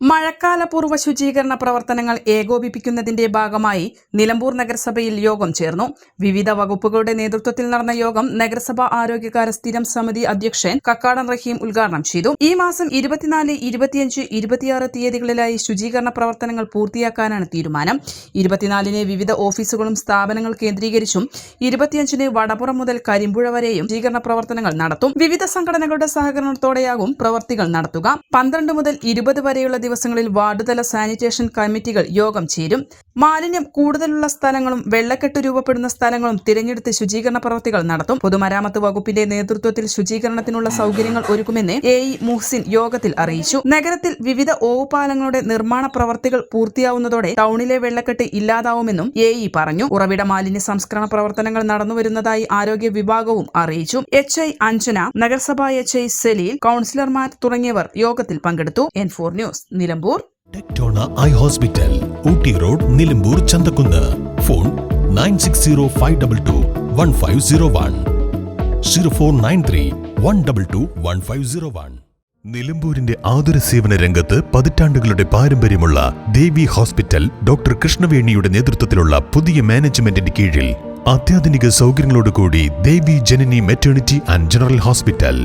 മഴക്കാലപൂർവ ശുചീകരണ പ്രവർത്തനങ്ങൾ ഏകോപിപ്പിക്കുന്നതിന്റെ ഭാഗമായി നിലമ്പൂർ നഗരസഭയിൽ യോഗം ചേർന്നു. വിവിധ വകുപ്പുകളുടെ നേതൃത്വത്തിൽ നടന്ന യോഗം നഗരസഭാ ആരോഗ്യകാര്യ സ്ഥിരം സമിതി അധ്യക്ഷൻ കക്കാടൻ റഹീം ഉദ്ഘാടനം ചെയ്തു. ഈ മാസം ഇരുപത്തിനാല് ഇരുപത്തിയഞ്ച് ഇരുപത്തിയാറ് തീയതികളിലായി ശുചീകരണ പ്രവർത്തനങ്ങൾ പൂർത്തിയാക്കാനാണ് തീരുമാനം. ഇരുപത്തിനാലിന് വിവിധ ഓഫീസുകളും സ്ഥാപനങ്ങൾ കേന്ദ്രീകരിച്ചും ഇരുപത്തിയഞ്ചിന് വടപുറം മുതൽ കരിമ്പുഴ വരെയും ശുചീകരണ പ്രവർത്തനങ്ങൾ നടത്തും. വിവിധ സംഘടനകളുടെ സഹകരണത്തോടെയാകും പ്രവർത്തികൾ നടത്തുക. പന്ത്രണ്ട് മുതൽ ഇരുപത് വരെയുള്ള ദിവസങ്ങളിൽ വാർഡ് തല സാനിറ്റേഷൻ കമ്മിറ്റികൾ യോഗം ചേരും മാലിന്യം കൂടുതലുള്ള സ്ഥലങ്ങളും വെള്ളക്കെട്ട് രൂപപ്പെടുന്ന സ്ഥലങ്ങളും തിരഞ്ഞെടുത്ത് ശുചീകരണ പ്രവർത്തികൾ നടത്തും. പൊതുമരാമത്ത് വകുപ്പിന്റെ നേതൃത്വത്തിൽ ശുചീകരണത്തിനുള്ള സൗകര്യങ്ങൾ ഒരുക്കുമെന്ന് എ ഇ മുഹ്സിൻ യോഗത്തിൽ അറിയിച്ചു. നഗരത്തിൽ വിവിധ ഓവുപാലങ്ങളുടെ നിർമ്മാണ പ്രവർത്തികൾ പൂർത്തിയാവുന്നതോടെ ടൗണിലെ വെള്ളക്കെട്ട് ഇല്ലാതാവുമെന്നും എ ഇ പറഞ്ഞു. ഉറവിട മാലിന്യ സംസ്കരണ പ്രവർത്തനങ്ങൾ നടന്നുവരുന്നതായി ആരോഗ്യ വിഭാഗവും അറിയിച്ചു. എച്ച് ഐ അഞ്ജന നഗരസഭാ എച്ച് ഐ സെലീൽ കൌൺസിലർമാർ തുടങ്ങിയവർ യോഗത്തിൽ പങ്കെടുത്തു. N four news Nilambur. Tectona eye hospital Ooty road Nilambur Chanthakkunnu phone nine six zero five double two one five zero one zero four nine three one double two one five zero one നിലമ്പൂരിന്റെ ആതുര സേവന രംഗത്ത് പതിറ്റാണ്ടുകളുടെ പാരമ്പര്യമുള്ള ദേവി hospital doctor കൃഷ്ണവേണിയുടെ നേതൃത്വത്തിലുള്ള പുതിയ മാനേജ്മെന്റിന്റെ കീഴിൽ അത്യാധുനിക സൗകര്യങ്ങളോടുകൂടി Devi Janani maternity and general hospital.